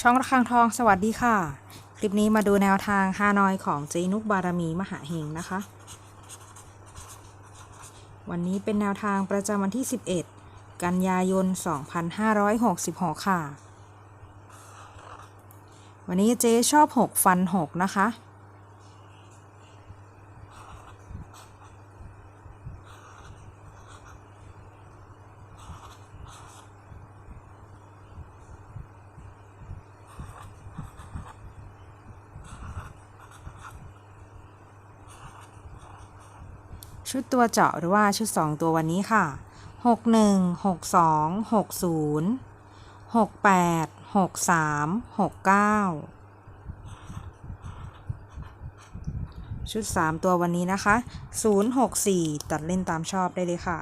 ช่องระฆังทองสวัสดีค่ะ คลิปนี้มาดูแนวทางฮานอยของเจนุกบารมีมหาเฮงนะคะ วันนี้เป็นแนวทางประจำวันที่ 11 กันยายน 2566 ค่ะ วันนี้เจ๊ชอบ 6 ฟัน 6 นะคะ ชุดตัวเจาะหรือว่าชุด 2 ตัววันนี้ค่ะ 61 62 60 68 63 69 ชุด 3 ตัววันนี้นะคะ 064 ตัดเล่นตามชอบได้เลยค่ะ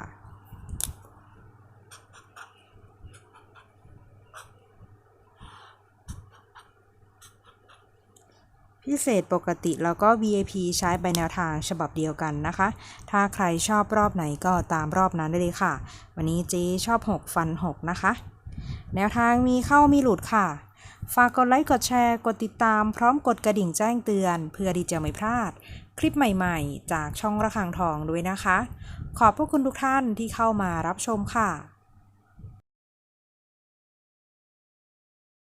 พิเศษปกติแล้วก็ VIP ใช้ใบแนวทางฉบับเดียวกันนะคะ ถ้าใครชอบรอบไหนก็ตามรอบนั้นได้เลยค่ะ วันนี้เจ๊ชอบ 6 ฟัน 6 นะคะ แนวทางมีเข้ามีหลุดค่ะ ฝากกดไลค์ กดแชร์ กดติดตาม พร้อมกดกระดิ่งแจ้งเตือน เพื่อที่จะไม่พลาด คลิปใหม่ๆ จากช่องระฆังทองด้วยนะคะ ขอบพระคุณทุกท่านที่เข้ามารับชมค่ะ